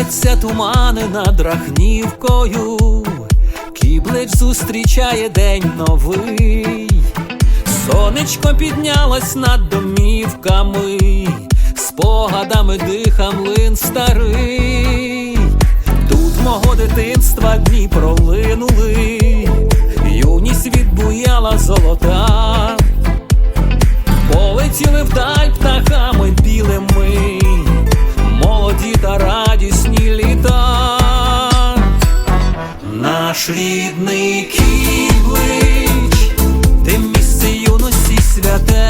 Стеляться тумани над Рахнівкою, Кіблич зустрічає день новий, сонечко піднялось над домівками, спогадами диха млин старий, тут мого дитинства дні пролинули, юність відбуяла золота, полетіли вдаль птахами Рідний кіблич, ти місце юності святе,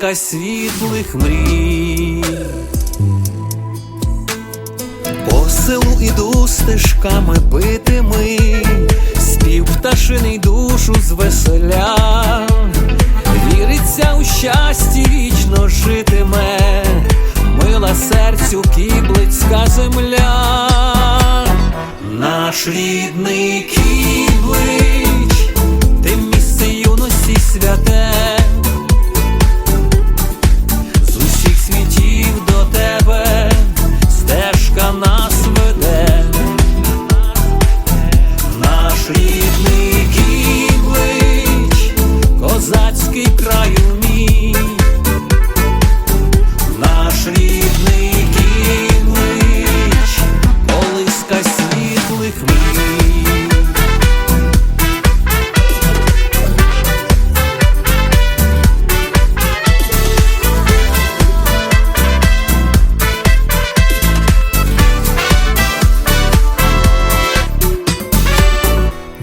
колиска світлих мрій. По селу іду стежками битими, спів пташиний душу звеселя, віриться у щасті вічно житиме, мила серцю кіблицька земля, наш рідний кіблич, ти місце юності святе. козацький краю мій, наш рідний кіблич, колиска світлих мрій.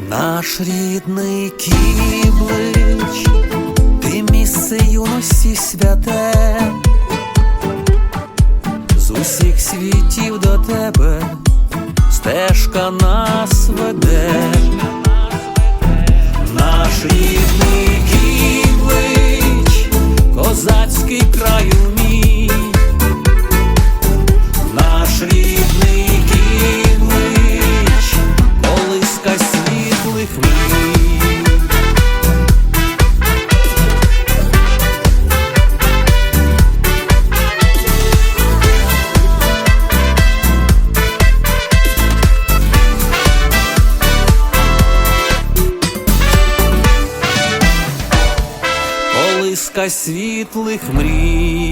Наш рідний кіблич, Місце юності святе, з усіх світів до тебе стежка нас веде, наш рідний Колиска світлих мрій.